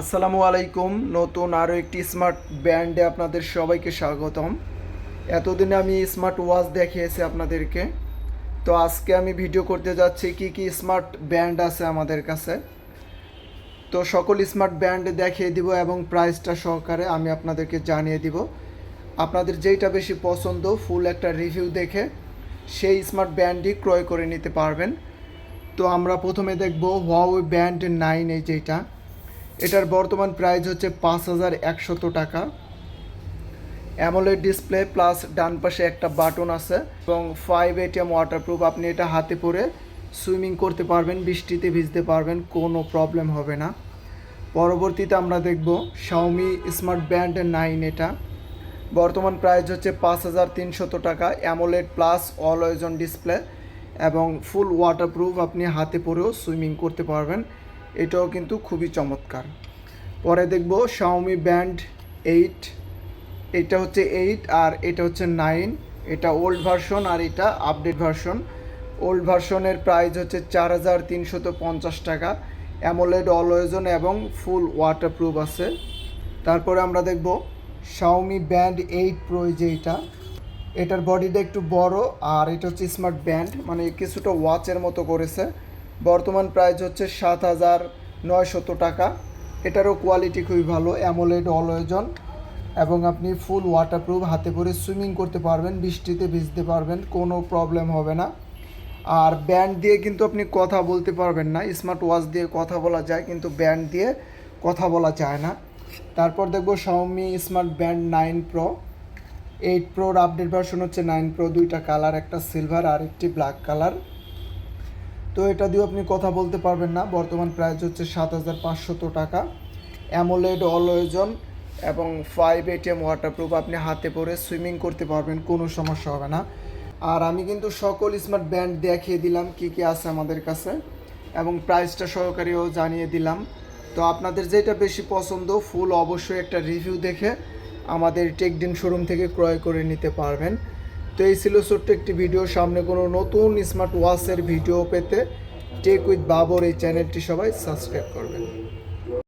আসসালামু আলাইকুম। নতুন আরও একটি স্মার্ট ব্যান্ডে আপনাদের সবাইকে স্বাগতম। এতদিনে আমি স্মার্ট ওয়াচ দেখিয়েছি আপনাদেরকে। তো আজকে আমি ভিডিও করতে যাচ্ছি কি কি স্মার্ট ব্যান্ড আছে আমাদের কাছে। তো সকল স্মার্ট ব্যান্ড দেখিয়ে দিব এবং প্রাইসটা সহকারে আমি আপনাদেরকে জানিয়ে দিব। আপনাদের যেইটা বেশি পছন্দ ফুল একটা রিভিউ দেখে সেই স্মার্ট ব্যান্ডই ক্রয় করে নিতে পারবেন। তো আমরা প্রথমে দেখব ওয়াও ব্যান্ড নাইন এই যেটা এটার বর্তমান প্রাইস হচ্ছে পাঁচ হাজার একশত টাকা। অ্যামোলেড ডিসপ্লে প্লাস ডান পাশে একটা বাটন আছে এবং ফাইভ এটিএম ওয়াটারপ্রুফ আপনি এটা হাতে পরে সুইমিং করতে পারবেন, বৃষ্টিতে ভিজতে পারবেন, কোনো প্রবলেম হবে না। পরবর্তীতে আমরা দেখব শাওমি স্মার্ট ব্যান্ড নাইন এটা। বর্তমান প্রাইস হচ্ছে পাঁচ হাজার তিনশত টাকা। অ্যামোলেড প্লাস অলওয়েজন ডিসপ্লে এবং ফুল ওয়াটারপ্রুফ আপনি হাতে পরেও সুইমিং করতে পারবেন। এটাও কিন্তু খুবই চমৎকার। পরে দেখব শাওমি ব্যান্ড এইট এটা হচ্ছে এইট আর এটা হচ্ছে নাইন এটা ওল্ড ভার্সন আর এটা আপডেট ভার্সন ওল্ড ভার্সনের প্রাইস হচ্ছে চার হাজার তিনশত পঞ্চাশ টাকা। অ্যামোলেড অলওয়েজন এবং ফুল ওয়াটারপ্রুফ আছে। তারপরে আমরা দেখব শাওমি ব্যান্ড এইট প্রো যে এটা, এটার বডিটা একটু বড় আর এটা হচ্ছে স্মার্ট ব্যান্ড মানে কিছুটা ওয়াচের মতো করেছে। বর্তমান প্রাইস হচ্ছে সাত হাজার নয়শত টাকা। এটারও কোয়ালিটি খুবই ভালো অ্যামোলেড অলওয়েজন এবং আপনি ফুল ওয়াটারপ্রুফ হাতে করে সুইমিং করতে পারবেন, বৃষ্টিতে ভিজতে পারবেন, কোনো প্রবলেম হবে না। আর ব্যান্ড দিয়ে কিন্তু আপনি কথা বলতে পারবেন না স্মার্ট ওয়াচ দিয়ে কথা বলা যায়, কিন্তু ব্যান্ড দিয়ে কথা বলা যায় না। তারপর দেখব Xiaomi smart band nine pro eight প্রোর update version হচ্ছে নাইন প্রো দুইটা কালার একটা সিলভার আর একটি ব্ল্যাক কালার তো এটা দিয়েও আপনি কথা বলতে পারবেন না। বর্তমান প্রাইস হচ্ছে সাত হাজার পাঁচশত টাকা। অ্যামোলেড অলওয়েজন এবং ফাইভ এটিএম ওয়াটারপ্রুফ আপনি হাতে পরে সুইমিং করতে পারবেন, কোনো সমস্যা হবে না। আর আমি কিন্তু সকল স্মার্ট ব্যান্ড দেখিয়ে দিলাম, কি কি আছে আমাদের কাছে। এবং প্রাইসটা সহকারেও জানিয়ে দিলাম। তো আপনাদের যেটা বেশি পছন্দ ফুল অবশ্যই একটা রিভিউ দেখে আমাদের টেকডিন শোরুম থেকে ক্রয় করে নিতে পারবেন। তো এই ছিল ছোট্ট একটি ভিডিও সামনে কোনো নতুন স্মার্ট ওয়াচের ভিডিও পেতে টেক উইথ বাবর এই চ্যানেলটি সবাই সাবস্ক্রাইব করবেন।